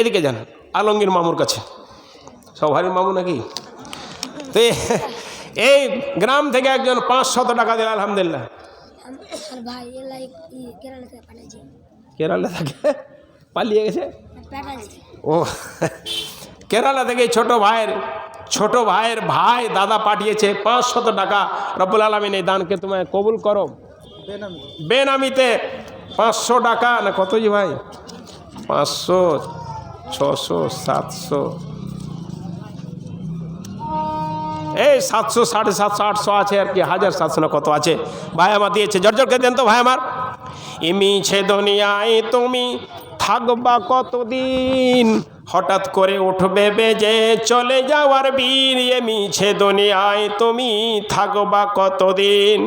এদিকে যান আলমগীর মামুর কাছে। সবারই মামু নাকি? তো এই গ্রাম থেকে একজন পাঁচশত টাকা দিল আলহামদুলিল্লাহ। কেরালা থেকে পাঠাইছে। কেরালা থেকে? পালিয়ে গেছে? ও কেরালা থেকে ছোট ভাইয়ের ছোট ভাইয়ের ভাই দাদা পাঠিয়েছে পাঁচশত টাকা। রব্বুল আলমিন এই দানকে তোমায় কবুল করো। বেনামিতে পাঁচশো টাকা না কত জি ভাই? পাঁচশো ছশো, সাতশো। এই সাতশো, সাড়ে সাতশো, আটশো আছে আর কি, হাজার সাতশো না কত আছে? ভাই আমার দিয়েছে জর্জরকে দেন তো ভাই আমার। ইমিছে দুনিয়ায় তুমি থাকবা কতদিন? হঠাৎ করে উঠবে বেজে চলে যাওয়ার বীর মিছে দুনিয়ায় তুমি থাকবা কতদিন?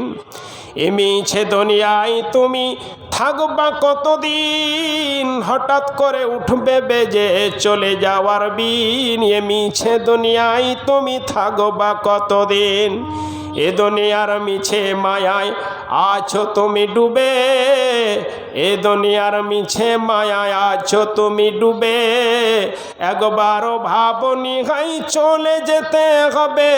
এ মিছে দুনিয়ায় তুমি থাকবা কতদিন? হঠাৎ করে উঠবে বেজে চলে যাওয়ার বিন এ মিছে দুনিয়ায় তুমি থাকবা কতদিন? এ দুনিয়ার মিছে মায়ায় আছো তুমি ডুবে। এ দুনিয়ার মিছে মায়ায় আছো তুমি ডুবে। একবারও ভাবনি হাই চলে যেতে হবে।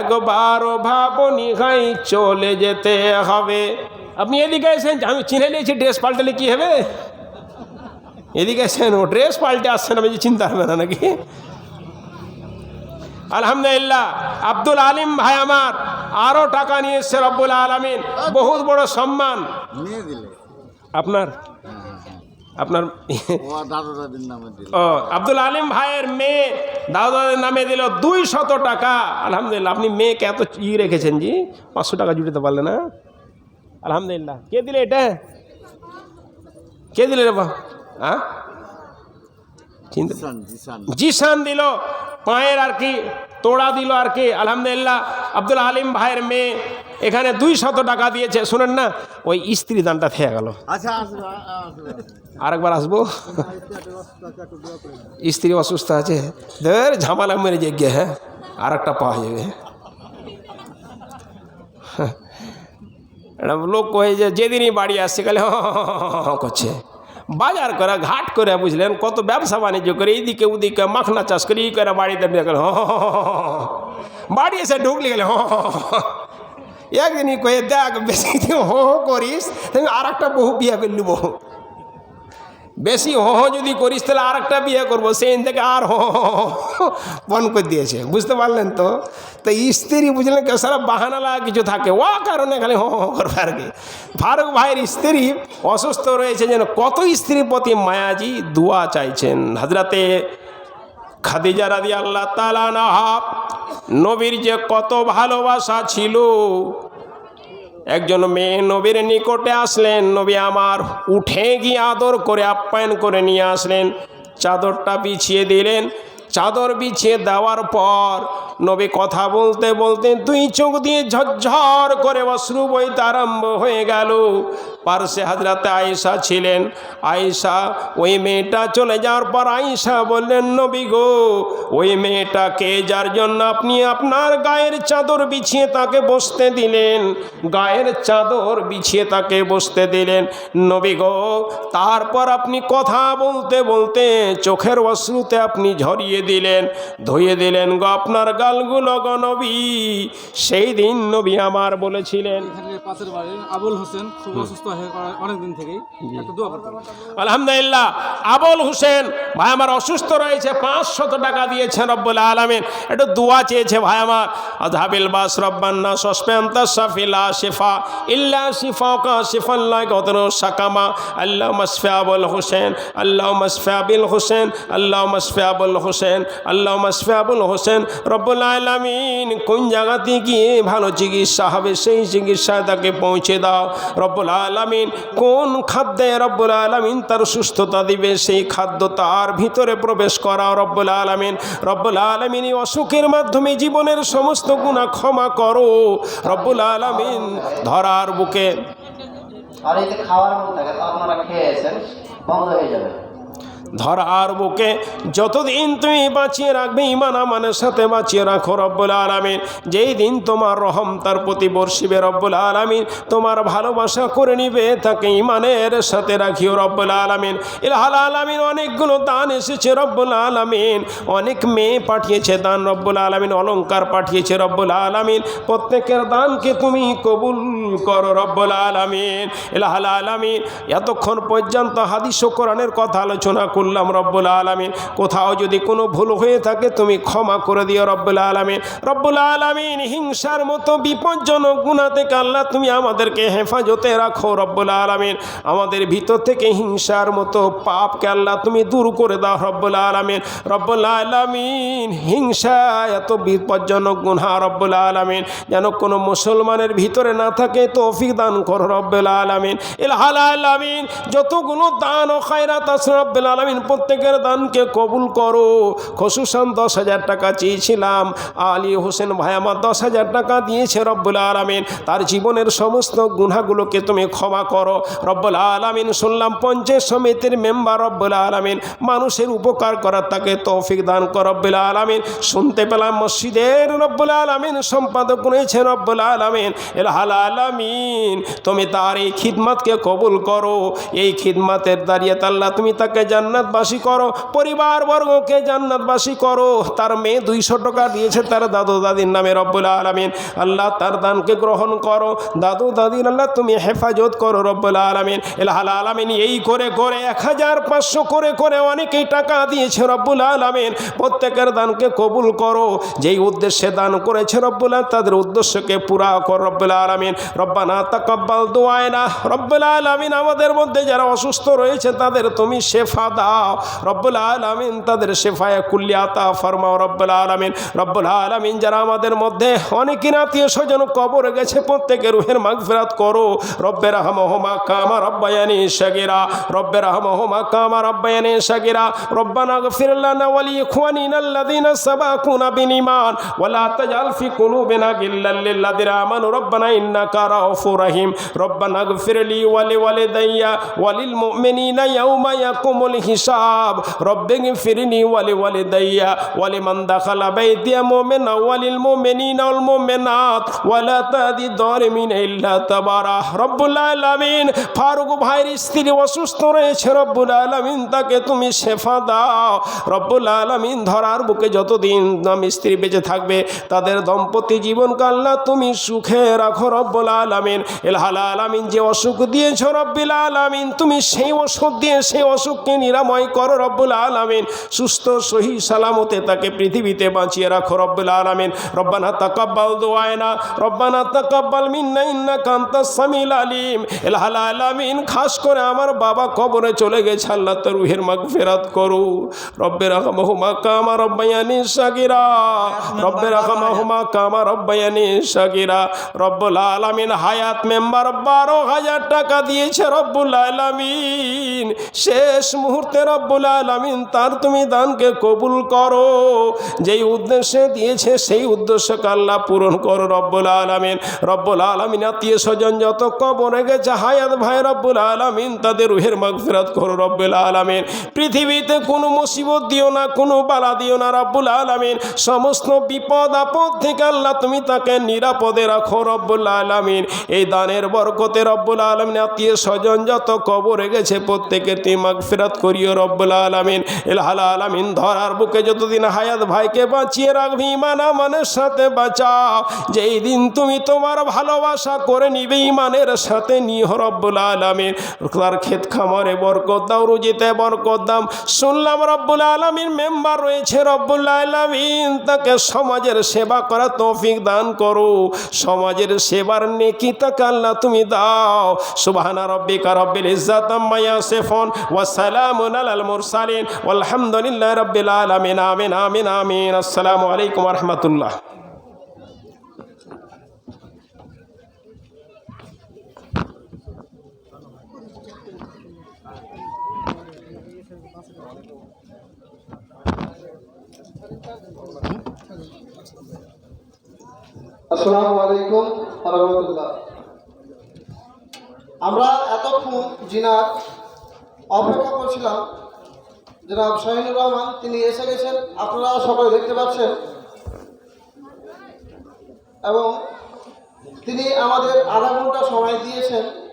একবারও ভাবনি হাই চলে যেতে হবে। আপনি এদিকে এসেন, আমি চিনে নিয়েছি ড্রেস পাল্টালে কি হবে। এদিকে এসেন, ও ড্রেস পাল্টে আসছেন, আমি চিন্তা হবে না নাকি? আলহামদুলিল্লাহ। আব্দুল আলিম ভাই আমার আরও টাকা নিয়ে এসছে রব্বুল আলমিন বহুত বড় সম্মান। দিলে। আপনার? আপনার ও দাদু দাদির আব্দুল আলিম ভাইয়ের মেয়ে দাদাদের নামে দিল দুই শত টাকা। আলহামদুলিল্লাহ আপনি মেয়েকে এত ই রেখেছেন জি পাঁচশো টাকা জুড়িতে পারলেন না? আলহামদুলিল্লাহ কে দিলে এটা? কে দিলে রে বা? হ্যাঁ? জিসান দিল পায়ের আর কি তোড়া দিল আর কি আলহামদুলিল্লাহ। আব্দুল আলিম ভাইয়ের মেয়ে এখানে দুই শত টাকা দিয়েছে শুনেন না ওই স্ত্রী দানটা থেকে গেল। আচ্ছা আরেকবার আসব? স্ত্রী অসুস্থ আছে ধর ঝামালা মেরে যে গিয়ে হ্যাঁ আর একটা পাওয়া যাবে হ্যাঁ। লোক কয়ে যে যেদিনই বাড়ি আসছে গেলে হ করছে। বাজার করে, ঘাট করে বুঝলেন, কত ব্যবসা বাণিজ্য করে, এইদিকে ওদিকে মাখনা চাষ করে ই করে বাড়িতে নিয়ে গেল বাড়ি এসে ঢুকলে গেলে, হ একদিনই কয়ে, দেখ, বেশি হো করিস আর একটা বহু বিয়ে করে নিব। বেশি হো হো যদি করিস তাহলে আর একটা বিয়ে করব। সেই থেকে আর হো বন করে দিয়েছে। বুঝতে পারলেন তো? তো স্ত্রী বুঝলেন কেউ সারা বাহানা লাগা কিছু থাকে। ও কারণে খালি হো হো করবে আর কি। ফারুক ভাইয়ের স্ত্রী অসুস্থ রয়েছে যেন কত স্ত্রীর প্রতি মায়াজি দোয়া চাইছেন। হাজরাতে খাদিজা রাদি আল্লাহ তালা নাহাব নবীর যে কত ভালোবাসা ছিল একজন মেয়ে নবীর নিকটে আসলেন। নবী আমার উঠে গিয়ে আদর করে আপ্যায়ন করে নিয়ে আসলেন। চাদরটা বিছিয়ে দিলেন। চাদর বিছিয়ে দেওয়ার পর নবী কথা বলতে বলতে দুই চোখ দিয়ে ঝরঝর করে অশ্রু বইতে আরম্ভ হয়ে গেল। পার্শ্বে হাজরাতে আয়েশা ছিলেন। আয়েশা, ওই মেয়েটা চলে যাওয়ার পর আয়েশা বললেন, নবী গো, ওই মেয়েটাকে যার জন্য আপনি আপনার গায়ের চাদর বিছিয়ে তাকে বসতে দিলেন? গায়ের চাদর বিছিয়ে তাকে বসতে দিলেন। নবী গো, তারপর আপনি কথা বলতে বলতে চোখের অশ্রুতে আপনি ঝরিয়ে দিলেন, ধুয়ে দিলেন। গো, আপনার গালগুলো গো নবী। সেই দিন নবী আমার বলেছিলেন পাশের বাড়ি আবুল হোসেন খুব অসুস্থ হয়ে অনেক দিন থেকেই। একটু দোয়া করতে আলহামদুলিল্লাহ আবুল হোসেন ভাই আমার অসুস্থ রয়েছে পাঁচশত টাকা দিয়েছেন রব্বুল আলমিন। একটু দোয়া চেয়েছে ভাই আমার বাস রব্বান্না সসপেন্ত সাফিলা শিফা ইল্লা শিফা কা সাকামা আল্লাহ মসফে আবুল হোসেন আল্লাহ মসফে আবিল হোসেন আল্লাহ মসফে আবুল হোসেন আল্লাহ মসফে আবুল হোসেন। রব্বুল আলমিন কোন জায়গাতে গিয়ে ভালো চিকিৎসা হবে সেই চিকিৎসায় তাকে পৌঁছে দাও। রব্বুল আলমিন, কোন খাদ্যে রব্বুল আলমিন তার সুস্থতা দিবে, সেই খাদ্য তার ভিতরে প্রবেশ করাও রব্বুল আলমিন। রব্বুল আলমিন অসুখের মাধ্যমে জীবনের সমস্ত গুণা ক্ষমা করো। রব্বুল আলমিন ধরার বুকে আর এই খাওয়ার মধ্যে, আপনারা খেয়েছেন, বন্ধ হয়ে যাবে। ধরার বুকে যতদিন তুমি বাঁচিয়ে রাখবে ইমান আমানের সাথে বাঁচিয়ে রাখো রব্বুল আলমিন। যেই দিন তোমার রহম তার প্রতি বর্ষিবে রব্বুল আলমিন, তোমার ভালোবাসা করে নিবে, তাকে ইমানের সাথে রাখিও রব্বুল আলমিন। ইলহাল আলমিন, অনেকগুলো দান এসেছে রব্বুল আলমিন। অনেক মেয়ে পাঠিয়েছে দান রব্বুল আলমিন, অলংকার পাঠিয়েছে রব্বুল আলমিন। প্রত্যেকের দানকে তুমি কবুল করো রব্বুল আলমিন। ইলহাল আলমিন, এতক্ষণ পর্যন্ত হাদিস কোরআনের কথা আলোচনা করলাম রব্বুল আলমিন। কোথাও যদি কোনো ভুল হয়ে থাকে তুমি ক্ষমা করে দিও রব্বুল আলমিন। রব্বুল আলমিন, হিংসার মতো বিপজ্জনক গুণা থেকে আল্লাহ তুমি আমাদেরকে হেফাজতে রাখো রব্বুল আলমিন। আমাদের ভিতর থেকে হিংসার মতো পাপকে আল্লাহ তুমি দূর করে দাও রব্বুল আলমিন। রব্বুল আলমিন, হিংসা এত বিপজ্জনক গুণা রব্বুল আলমিন। যেন কোনো মুসলমানের ভিতরে না থাকে তৌফিক দান করো রব্বুল আলমিন। ইলহাল আলমিন যতগুলো দান ও খায়রাত আছে রব্বুল আলমিন প্রত্যেকের দানকে কবুল করো। খসুসান দশ হাজার টাকা চেয়েছিলাম। আলী হোসেন ভাই আমার দশ হাজার টাকা দিয়েছে রব্বুল আলমিন। তার জীবনের সমস্ত গুনাগুলোকে তুমি ক্ষমা করো। রব্বুল আলমিন শুনলাম পঞ্চায়েত সমিতির মেম্বার রব্বুল আলমিন। মানুষের উপকার করার তাকে তৌফিক দান কর রব্বুল আলমিন। শুনতে পেলাম মসজিদের রব্বুল আলমিন সম্পাদক রয়েছে রব্বুল আলমিন। এলহাল আলমিন তুমি তার এই খিদমতকে কবুল করো। এই খিদমাতের দাঁড়িয়ে আল্লাহ তুমি তাকে জান্নাতবাসী করো, পরিবারবর্গকে জান্নাতবাসী করো। তার মেয়ে দুইশো টাকা দিয়েছে তার দাদু দাদির নামে রব্বুল আলমিন। আল্লাহ তার দানকে গ্রহণ করো। দাদু দাদির আল্লাহ তুমি হেফাজত করো রব্বুল আলমিন। এলহাল আলমিন এই করে করে এক হাজার পাঁচশো করে করে অনেকেই টাকা দিয়েছে রব্বুল আলমিন। প্রত্যেকের দানকে কবুল করো। যেই উদ্দেশ্যে দান করেছে রব্বুল তাদের উদ্দেশ্যকে পুরা কর রব্বুল আলমিন। রব্বানা তাকাব্বাল দোয়ায়না রব্বুল আলমিন আমাদের মধ্যে যারা অসুস্থ রয়েছে তাদের তুমি শেফা দাও রব্বুল আলমিন তাদের শেফায় কুল্লিয়াতা ফরমাও, রব্বুল আলমিন রব্বুল আলমিন যারা আমাদের মধ্যে অনেকের আত্মীয় স্বজন কবরে গেছে, প্রত্যেকের রুহের মাগফিরাত করো। রব্বের রহমহমা কামা রব্বায়ানি শাগিরা রব্বের রহমহমা কামা রব্বায়ানি শাগিরা, রব্বানা গফির ওয়ালি ইখওয়ানিনা সাবাকুনা বিল ওয়ালা তাজআল ফি কুলুবিনা গিল্লাল লিল্লাযীনা আমানু, রব্বানা ইন্নাকা রাউফুর রহিম, রব্বানা গফির লি ওয়া লিওয়ালিদাইয়া ওয়ালিল মুমিনিনা ইয়াউমা ইয়াকুমুল হিসাব। রব্বিগফিরনি ওয়া লিওয়ালিদাইয়া ওয়া লিমান দাখালা বাইতিয়া মুমিনা ওয়ালিল মুমিনিনা ওয়াল মুমিনাত ওয়ালা তাদি যালিমিন ইল্লা তাবারা। রব্বুল আলামিন ফারুক ভাইয়ের স্ত্রী অসুস্থ রয়েছে রব্বুল আলামিন, তাকে তুমি শেফা দাও। রব্বুল আলামিন ধরার বুকে যতদিন আমি স্ত্রী বেঁচে থাকবে, তাদের দম্পতি জীবনকে আল্লাহ তুমি সুখে রাখো রব্বুল আলামিন। এলহাল আলামিন যে অসুখ দিয়েছ রব্বুল আলামিন, তুমি সেই ওষুধ দিয়ে সেই অসুখকে নিরাময় করো রব্বুল আলামিন। সুস্থ, সহি, সালামতে তাকে পৃথিবীতে বাঁচিয়ে রাখো রব্বুল আলামিন। রব্বানা তাকাব্বাল দোয়ায়না রব্বানা তাকাব্বাল মিন্না, ইন্নাকা আনতাস সামিল আলিম। এলহাল আলামিন খাস করে আমার বাবা কবরে চলে গেছে, আল্লাহ তার রুহের মাগফিরাত করো রব্বের রহমহুমা কামা রব্বায়ানি সাগিরা। রব্বের রহমহুমা কামা রব্বায়ানি সাগিরা। রব্বুল আলামিন হায়াত মেম্বার বারো হাজার টাকা দিয়েছে রব্বুল আলামিন। শেষ মুহূর্তে রব্বুল আলামিন তার তুমি দানকে কবুল করো। যেই উদ্দেশ্যে দিয়েছে, সেই উদ্দেশ্যকে আল্লাহ পূরণ করো রব্বুল আলামিন। রব্বুল আলামিন আত্মীয় স্বজন যত কবরে গেছে, হায়াত ভাই রব্বুল আলামিন, তাদের রুহের মাগফিরাত করো রব্বুল আলামিন। পৃথিবীতে কোনো মুসিবত দিও না, কোনো বালা দিও না রব্বুল আলামিন। সমস্ত বিপদ আপদ থেকে আল্লাহ তুমি তাকে নিরাপদে রাখো রব্বুল আলামিন। এই দানের বরকতে রব্বুল আলামিন আত্মীয় স্বজন যত কবরে গেছে প্রত্যেকে তুমি মাগফিরাত করিও রব্বুল আলামিন এলহাল আলামিন ধরার বুকে যতদিন হায়াত ভাইকে বাঁচিয়ে রাখবি ইমান আমানের সাথে বাঁচাও। যেই দিন তুমি তোমার ভালোবাসা করে নিবে ইমানের সাথে নিহ রব্বুল আলামিন। তার ক্ষেত খামারে বরকত দাও, রুজিতে বরকত দাম শুনলাম রব্বুল আলামিন মেম্বার রয়েছে রব্বুল আলামিন, তাকে সমাজের সেবা করা তৌফিক দান করো। সমাজের সেবার নেকি তাকে আল্লাহ তুমি দাও। সুবহানা রব্বিকা রব্বিল ইজ্জাত আম্মা ইয়াসিফুন, ওয়া সালামুন আলাইকুম রাহমাতুল্লাহ। আসসালামু আমরা এতক্ষণ জিনার অপেক্ষা করছিলাম। জনাব শাহিনুর রহমান, তিনি এসে গেছেন। আপনারা সকলে দেখতে পাচ্ছেন। এবং তিনি আমাদের আধা ঘণ্টা সময় দিয়েছেন।